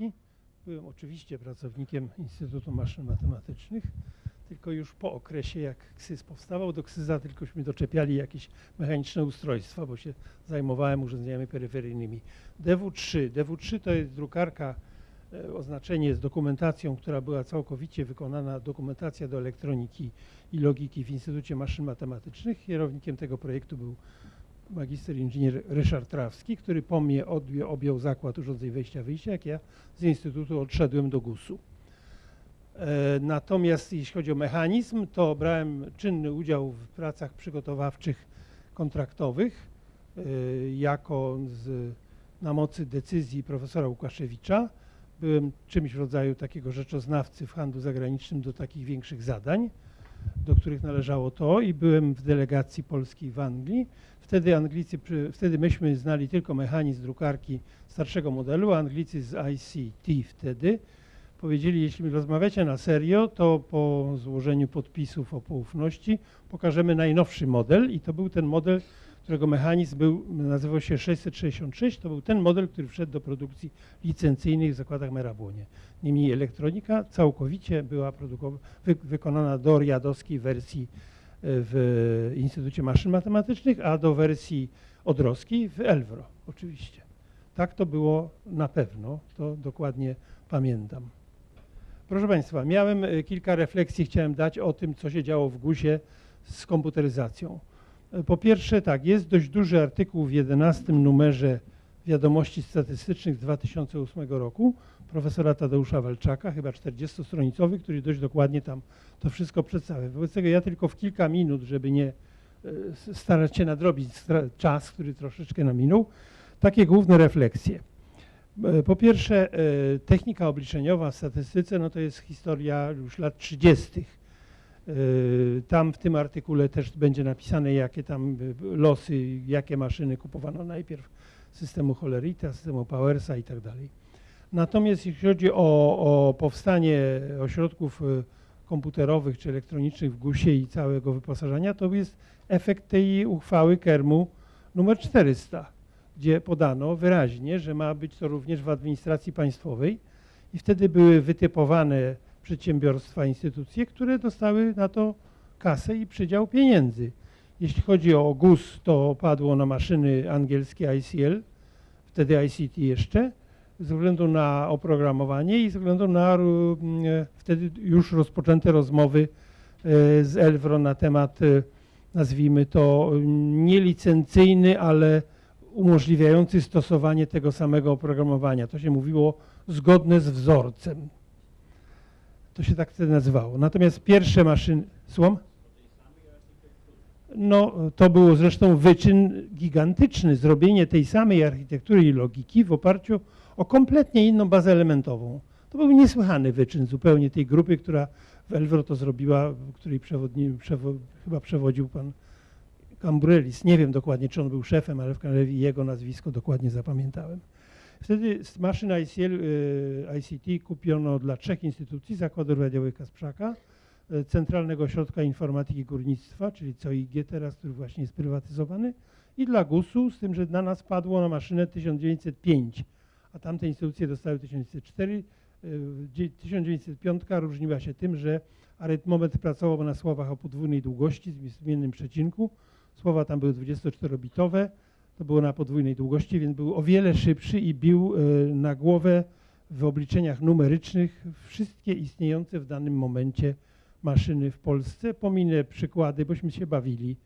elektroniki. Byłem oczywiście pracownikiem Instytutu Maszyn Matematycznych, tylko już po okresie, jak KSYS powstawał, do KSYSa tylkośmy doczepiali jakieś mechaniczne ustrojstwa, bo się zajmowałem urządzeniami peryferyjnymi. DW3. DW3 to jest drukarka, e, oznaczenie z dokumentacją, która była całkowicie wykonana, dokumentacja do elektroniki i logiki w Instytucie Maszyn Matematycznych. Kierownikiem tego projektu był magister inżynier Ryszard Trawski, który po mnie odjął, objął zakład urządzeń wejścia-wyjścia, jak ja z Instytutu odszedłem do GUS-u. E, Natomiast jeśli chodzi o mechanizm, to brałem czynny udział w pracach przygotowawczych kontraktowych e, jako z, na mocy decyzji profesora Łukaszewicza. Byłem czymś w rodzaju takiego rzeczoznawcy w handlu zagranicznym do takich większych zadań, do których należało to i byłem w delegacji polskiej w Anglii. Wtedy Anglicy, wtedy myśmy znali tylko mechanizm drukarki starszego modelu, a Anglicy z ICT wtedy powiedzieli, jeśli rozmawiacie na serio, to po złożeniu podpisów o poufności pokażemy najnowszy model i to był ten model, którego mechanizm był, nazywał się 666, to był ten model, który wszedł do produkcji licencyjnej w zakładach Merabłonie. Niemniej elektronika całkowicie była wy, wykonana do riadowskiej wersji e, w Instytucie Maszyn Matematycznych, a do wersji odrowskiej w Elwro oczywiście. Tak to było na pewno, to dokładnie pamiętam. Proszę Państwa, miałem e, kilka refleksji, chciałem dać o tym, co się działo w GUS-ie z komputeryzacją. Po pierwsze, tak, jest dość duży artykuł w 11 numerze Wiadomości Statystycznych z 2008 roku profesora Tadeusza Walczaka, chyba 40-stronicowy, który dość dokładnie tam to wszystko przedstawia. Wobec tego ja tylko w kilka minut, żeby nie e, starać się nadrobić czas, który troszeczkę nam minął, takie główne refleksje. E, Po pierwsze, e, technika obliczeniowa w statystyce, no to jest historia już lat 30. E, Tam w tym artykule też będzie napisane, jakie tam e, losy, jakie maszyny kupowano najpierw systemu Hollerita, systemu Powersa i tak dalej. Natomiast jeśli chodzi o, o powstanie ośrodków e, komputerowych czy elektronicznych w GUS-ie i całego wyposażenia, to jest efekt tej uchwały Kermu numer 400 gdzie podano wyraźnie, że ma być to również w administracji państwowej i wtedy były wytypowane przedsiębiorstwa, instytucje, które dostały na to kasę i przydział pieniędzy. Jeśli chodzi o GUS, to padło na maszyny angielskie ICL, wtedy ICT jeszcze, ze względu na oprogramowanie i ze względu na ru- m, e, wtedy już rozpoczęte rozmowy e, z Elwro na temat, e, nazwijmy to, m, nielicencyjny, ale umożliwiający stosowanie tego samego oprogramowania. To się mówiło zgodne z wzorcem. To się tak wtedy nazywało. Natomiast pierwsze maszyny... Słucham? No, to było zresztą wyczyn gigantyczny, zrobienie tej samej architektury i logiki w oparciu o kompletnie inną bazę elementową. To był niesłychany wyczyn zupełnie tej grupy, która w Elwro to zrobiła, której przewodni, przewo, chyba przewodził pan Cambrelis. Nie wiem dokładnie, czy on był szefem, ale w każdym jego nazwisko dokładnie zapamiętałem. Wtedy maszyn ICL, y, ICT kupiono dla trzech instytucji, Zakładu Radiowych Kasprzaka, y, Centralnego Ośrodka Informatyki Górnictwa, czyli COIG teraz, który właśnie jest prywatyzowany, i dla GUS-u, z tym, że na nas padło na maszynę 1905, a tamte instytucje dostały 1904. Y, dzie- 1905 różniła się tym, że arytmometr pracował na słowach o podwójnej długości, z zmiennym przecinku. Słowa tam były 24-bitowe, to było na podwójnej długości, więc był o wiele szybszy i bił y, na głowę w obliczeniach numerycznych wszystkie istniejące w danym momencie maszyny w Polsce. Pominę przykłady, bośmy się bawili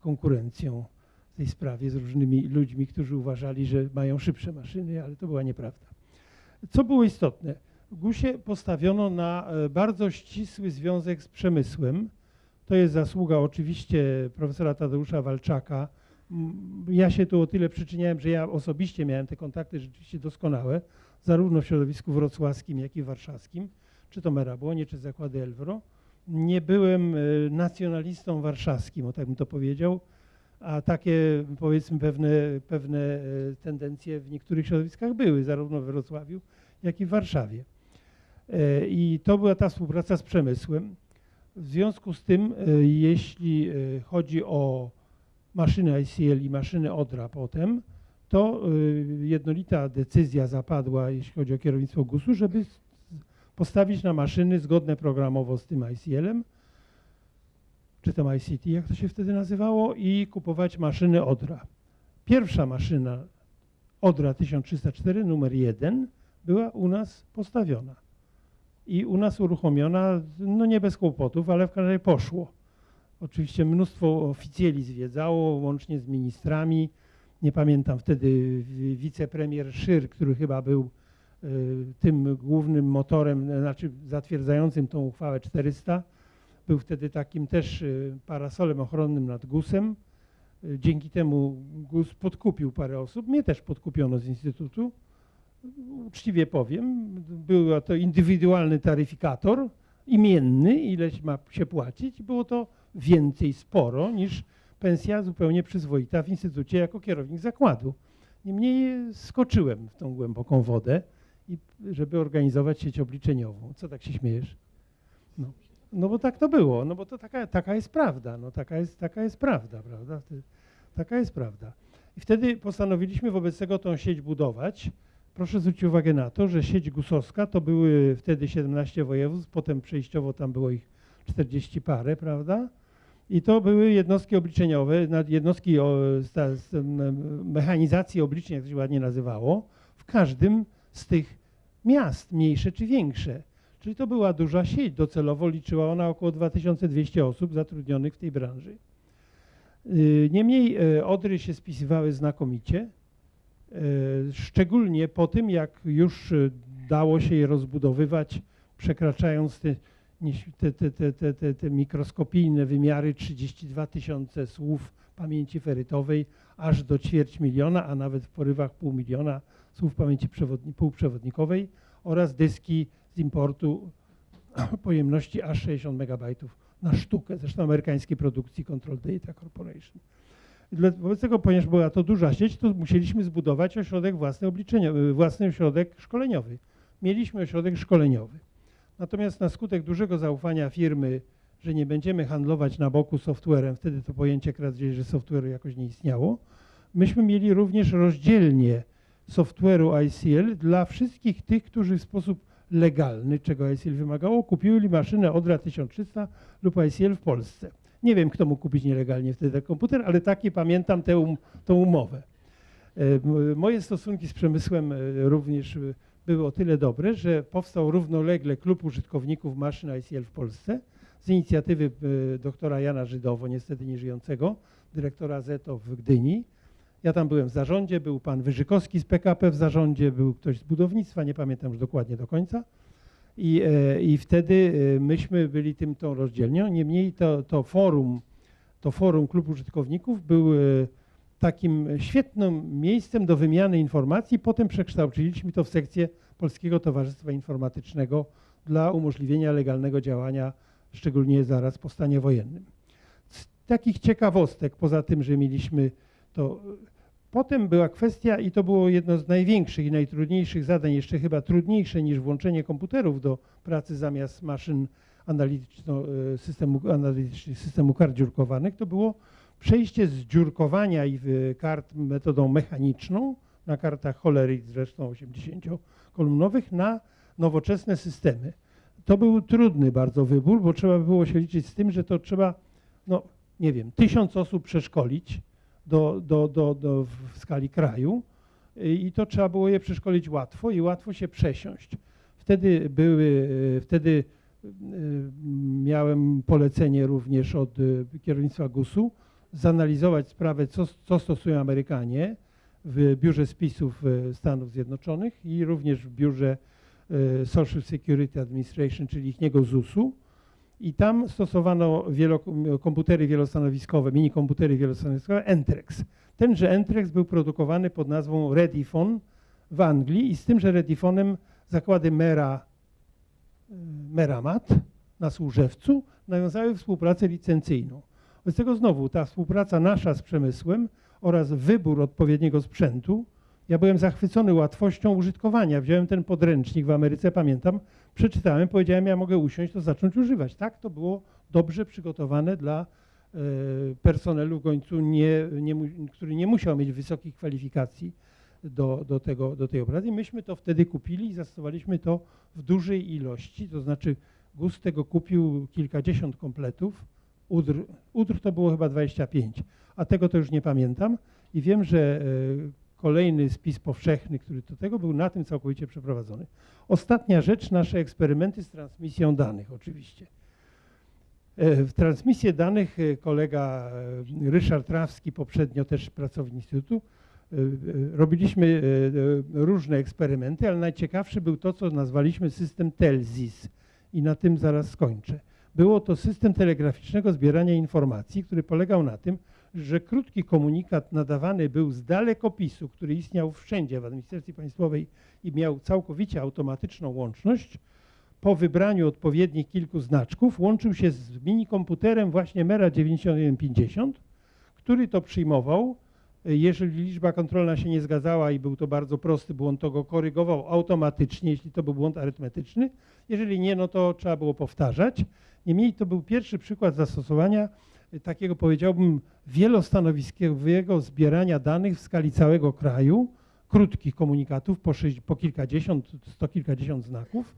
konkurencją w tej sprawie z różnymi ludźmi, którzy uważali, że mają szybsze maszyny, ale to była nieprawda. Co było istotne? GUS-ie postawiono na e, bardzo ścisły związek z przemysłem. To jest zasługa oczywiście profesora Tadeusza Walczaka. M, Ja się tu o tyle przyczyniałem, że ja osobiście miałem te kontakty rzeczywiście doskonałe, zarówno w środowisku wrocławskim, jak i warszawskim, czy to Merabłonie, czy Zakłady Elwro. Nie byłem e, nacjonalistą warszawskim, o tak bym to powiedział, a takie powiedzmy pewne, pewne e, tendencje w niektórych środowiskach były, zarówno we Wrocławiu, jak i w Warszawie. E, I to była ta współpraca z przemysłem. W związku z tym, jeśli chodzi o maszyny ICL i maszyny Odra potem, to y, jednolita decyzja zapadła, jeśli chodzi o kierownictwo GUS-u, żeby postawić na maszyny zgodne programowo z tym ICL-em, czy tam ICT, jak to się wtedy nazywało, i kupować maszyny Odra. Pierwsza maszyna Odra 1304, numer 1, była u nas postawiona. I u nas uruchomiona, no nie bez kłopotów, ale w każdym razie poszło. Oczywiście mnóstwo oficjeli zwiedzało, łącznie z ministrami. Nie pamiętam wtedy wi- wicepremier Szyr, który chyba był y, tym głównym motorem, e, znaczy zatwierdzającym tą uchwałę 400. Był wtedy takim też y, parasolem ochronnym nad GUS-em. Dzięki temu GUS podkupił parę osób. Mnie też podkupiono z Instytutu. Uczciwie powiem, był to indywidualny taryfikator, imienny, ileś ma się płacić. Było to więcej sporo niż pensja zupełnie przyzwoita w Instytucie jako kierownik zakładu. Niemniej skoczyłem w tą głęboką wodę, i, żeby organizować sieć obliczeniową. Co tak się śmiejesz? No, no bo tak to było, no bo to taka, taka jest prawda, no taka jest, taka jest prawda, prawda? Taka jest prawda. I wtedy postanowiliśmy wobec tego tą sieć budować. Proszę zwrócić uwagę na to, że sieć gusowska to były wtedy 17 województw, potem przejściowo tam było ich 40 parę, prawda? I to były jednostki obliczeniowe, jednostki o, mechanizacji obliczeń, jak to się ładnie nazywało, w każdym z tych miast, mniejsze czy większe. Czyli to była duża sieć, docelowo liczyła ona około 2200 osób zatrudnionych w tej branży. Y, Niemniej e, Odry się spisywały znakomicie, e, szczególnie po tym, jak już e, dało się je rozbudowywać, przekraczając te, nieś- te, te, te, te, te, te mikroskopijne wymiary 32 tysiące słów pamięci ferytowej, aż do ćwierć miliona, a nawet w porywach pół miliona słów pamięci przewodni- półprzewodnikowej oraz dyski z importu pojemności aż 60 megabajtów na sztukę, zresztą amerykańskiej produkcji Control Data Corporation. Wobec tego, ponieważ była to duża sieć, to musieliśmy zbudować ośrodek własny obliczeniowy, własny ośrodek szkoleniowy. Mieliśmy ośrodek szkoleniowy. Natomiast na skutek dużego zaufania firmy, że nie będziemy handlować na boku softwarem, wtedy to pojęcie kradzieży software'u jakoś nie istniało, myśmy mieli również rozdzielnie software'u ICL dla wszystkich tych, którzy w sposób legalny, czego ICL wymagało, kupili maszynę Odra 1300 lub ICL w Polsce. Nie wiem, kto mógł kupić nielegalnie wtedy ten komputer, ale taki pamiętam tę um, umowę. E, Moje stosunki z przemysłem e, również e, były o tyle dobre, że powstał równolegle klub użytkowników maszyn ICL w Polsce z inicjatywy e, doktora Jana Żydowo, niestety nieżyjącego, dyrektora ZETO w Gdyni. Ja tam byłem w zarządzie, był pan Wyżykowski z PKP w zarządzie, był ktoś z budownictwa, nie pamiętam już dokładnie do końca. I, e, i wtedy e, myśmy byli tym tą rozdzielnią. Niemniej to, to forum, to forum klub użytkowników był takim świetnym miejscem do wymiany informacji. Potem przekształciliśmy to w sekcję Polskiego Towarzystwa Informatycznego dla umożliwienia legalnego działania, szczególnie zaraz po stanie wojennym. Z takich ciekawostek, poza tym, że mieliśmy to. Potem była kwestia, i to było jedno z największych i najtrudniejszych zadań, jeszcze chyba trudniejsze niż włączenie komputerów do pracy zamiast maszyn analityczno, e, systemu, analitycznych, systemu kart dziurkowanych, to było przejście z dziurkowania i w kart metodą mechaniczną, na kartach cholery zresztą 80-kolumnowych, na nowoczesne systemy. To był trudny bardzo wybór, bo trzeba było się liczyć z tym, że to trzeba, no nie wiem, tysiąc osób przeszkolić do, do, do, do, w skali kraju y, i to trzeba było je przeszkolić łatwo i łatwo się przesiąść. Wtedy były, y, wtedy y, miałem polecenie również od y, kierownictwa GUS-u zanalizować sprawę, co, co stosują Amerykanie w Biurze Spisów y, Stanów Zjednoczonych i również w Biurze y, Social Security Administration, czyli ich ZUS-u. I tam stosowano komputery wielostanowiskowe, mini komputery wielostanowiskowe, Entrex. Tenże Entrex był produkowany pod nazwą Redifon w Anglii i z tym, że Redifonem zakłady Mera, y, Meramat na Służewcu nawiązały współpracę licencyjną. Wobec tego znowu ta współpraca nasza z przemysłem oraz wybór odpowiedniego sprzętu. Ja byłem zachwycony łatwością użytkowania. Wziąłem ten podręcznik w Ameryce, pamiętam, przeczytałem, powiedziałem, ja mogę usiąść, to zacząć używać. Tak, to było dobrze przygotowane dla e, personelu w końcu, nie, nie, który nie musiał mieć wysokich kwalifikacji do, do, tego, do tej operacji. Myśmy to wtedy kupili i zastosowaliśmy to w dużej ilości, to znaczy GUS tego kupił kilkadziesiąt kompletów, UDR, UDR to było chyba 25, a tego to już nie pamiętam i wiem, że e, kolejny spis powszechny, który do tego był na tym całkowicie przeprowadzony. Ostatnia rzecz, nasze eksperymenty z transmisją danych oczywiście. E, W transmisję danych e, kolega Ryszard Trawski, poprzednio też pracownik Instytutu, robiliśmy różne eksperymenty, ale najciekawszy był to, co nazwaliśmy system TELZIS i na tym zaraz skończę. Było to system telegraficznego zbierania informacji, który polegał na tym, że krótki komunikat nadawany był z dalekopisu, który istniał wszędzie w administracji państwowej i miał całkowicie automatyczną łączność, po wybraniu odpowiednich kilku znaczków łączył się z minikomputerem właśnie Mera 9150, który to przyjmował. Jeżeli liczba kontrolna się nie zgadzała i był to bardzo prosty błąd, to go korygował automatycznie, jeśli to był błąd arytmetyczny. Jeżeli nie, no to trzeba było powtarzać. Niemniej to był pierwszy przykład zastosowania takiego powiedziałbym wielostanowiskowego zbierania danych w skali całego kraju, krótkich komunikatów po, sześć, po kilkadziesiąt, sto kilkadziesiąt znaków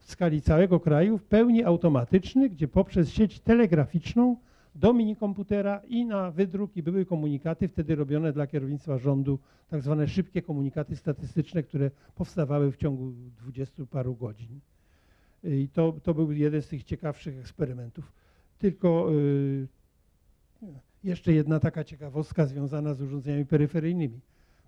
w skali całego kraju w pełni automatyczny, gdzie poprzez sieć telegraficzną do minikomputera i na wydruk i były komunikaty wtedy robione dla kierownictwa rządu, tak zwane szybkie komunikaty statystyczne, które powstawały w ciągu dwudziestu paru godzin. I to, to był jeden z tych ciekawszych eksperymentów. Tylko y, jeszcze jedna taka ciekawostka związana z urządzeniami peryferyjnymi.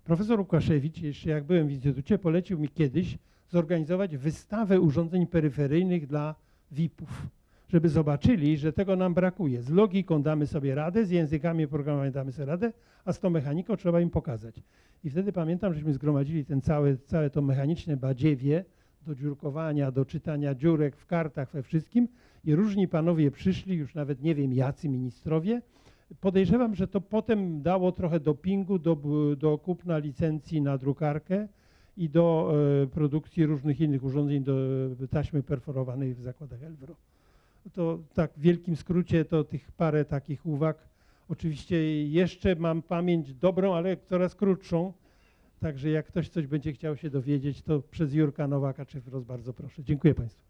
Profesor Łukaszewicz, jeszcze jak byłem w instytucie, polecił mi kiedyś zorganizować wystawę urządzeń peryferyjnych dla VIP-ów, żeby zobaczyli, że tego nam brakuje. Z logiką damy sobie radę, z językami programowania damy sobie radę, a z tą mechaniką trzeba im pokazać. I wtedy pamiętam, żeśmy zgromadzili ten całe, całe to mechaniczne badziewie do dziurkowania, do czytania dziurek w kartach, we wszystkim i różni panowie przyszli, już nawet nie wiem jacy ministrowie. Podejrzewam, że to potem dało trochę dopingu do, do kupna licencji na drukarkę i do e, produkcji różnych innych urządzeń do taśmy perforowanej w zakładach Elwro. To tak w wielkim skrócie to tych parę takich uwag. Oczywiście jeszcze mam pamięć dobrą, ale coraz krótszą. Także jak ktoś coś będzie chciał się dowiedzieć, to przez Jurka Nowaka czy wprost bardzo proszę. Dziękuję Państwu.